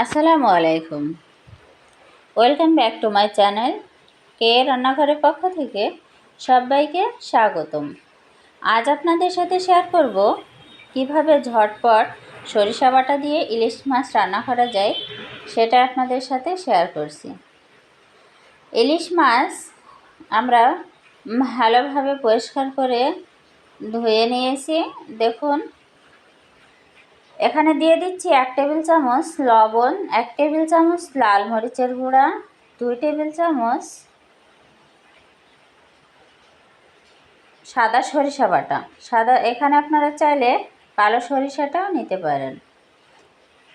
আসসালামু আলাইকুম। Welcome back to my channel কে রান্নাঘরের পক্ষ থেকে সবাইকে স্বাগতম। আজ আপনাদের সাথে শেয়ার করব কীভাবে ঝটপট সরিষা বাটা দিয়ে ইলিশ মাছ রান্না করা যায়, সেটা আপনাদের সাথে শেয়ার করছি। ইলিশ মাছ আমরা ভালোভাবে পরিষ্কার করে ধুয়ে নিয়েছি। দেখুন এখানে দিয়ে দিচ্ছি এক টেবিল চামচ লবণ, এক টেবিল চামচ লাল মরিচের গুঁড়া, দুই টেবিল চামচ সাদা সরিষা বাটা। সাদা, এখানে আপনারা চাইলে কালো সরিষাটাও নিতে পারেন।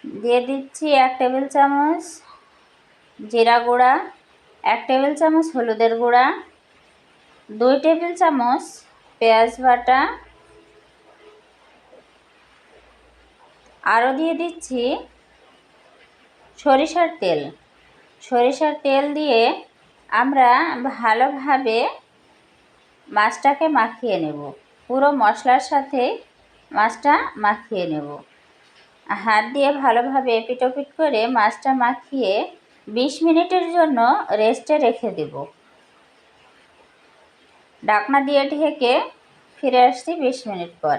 দিয়ে দিচ্ছি এক টেবিল চামচ জিরা গুঁড়া, এক টেবিল চামচ হলুদের গুঁড়া, দুই টেবিল চামচ পেঁয়াজ বাটা আরও দিয়ে দিচ্ছি সরিষার তেল। সরিষার তেল দিয়ে আমরা ভালোভাবে মাছটাকে মাখিয়ে নেব। পুরো মশলার সাথে মাছটা মাখিয়ে নেব। হাত দিয়ে ভালোভাবে এপিটোপিট করে মাছটা মাখিয়ে বিশ মিনিটের জন্য রেস্টে রেখে দেব। ডাকনা দিয়ে ঢেকে ফিরে আসছি বিশ মিনিট পর।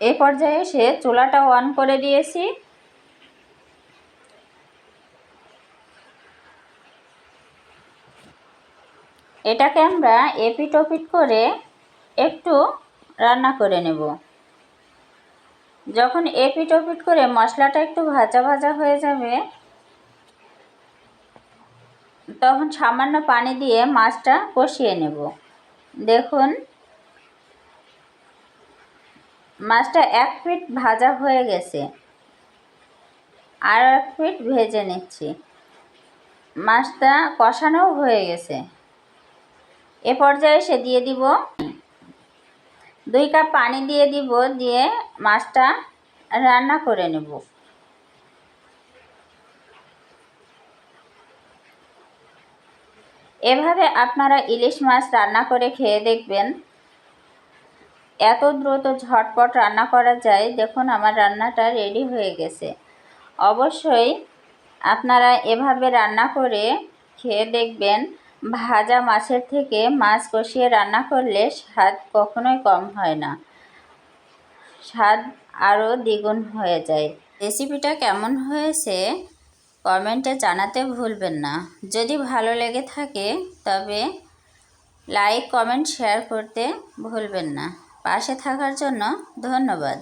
এই পর্যায়ে এসে চুলাটা অন করে দিয়েছি। এটাকে আমরা এপিট ওপিট করে একটু রান্না করে নেব। যখন এপিট ওপিট করে মশলাটা একটু ভাজা ভাজা হয়ে যাবে, তখন সামান্য পানি দিয়ে মাছটা কষিয়ে নেব। দেখুন মাছটা এক ফিট ভাজা হয়ে গেছে। আর এক ফিট ভেজে নিচ্ছি। মাছটা কষানোও হয়ে গেছে। এ পর্যায়ে সে দিয়ে দিব দুই কাপ পানি দিয়ে দিব, দিয়ে মাছটা রান্না করে নেব। এভাবে আপনারা ইলিশ মাছ রান্না করে খেয়ে দেখবেন। এত দ্রুত ঝটপট রান্না করা যায়, দেখুন আমার রান্নাটা রেডি হয়ে গেছে। অবশ্যই আপনারা এভাবে রান্না করে খেয়ে দেখবেন, ভাজা মাছের থেকে মাছ কষিয়ে রান্না করলে স্বাদ কখনোই কম হয় না। স্বাদ আরও দ্বিগুণ হয়ে যায়। রেসিপিটা কেমন হয়েছে কমেন্টে জানাতে ভুলবেন না। যদি ভালো লেগে থাকে তবে লাইক, কমেন্ট, শেয়ার করতে ভুলবেন না। পাশে থাকার জন্য ধন্যবাদ।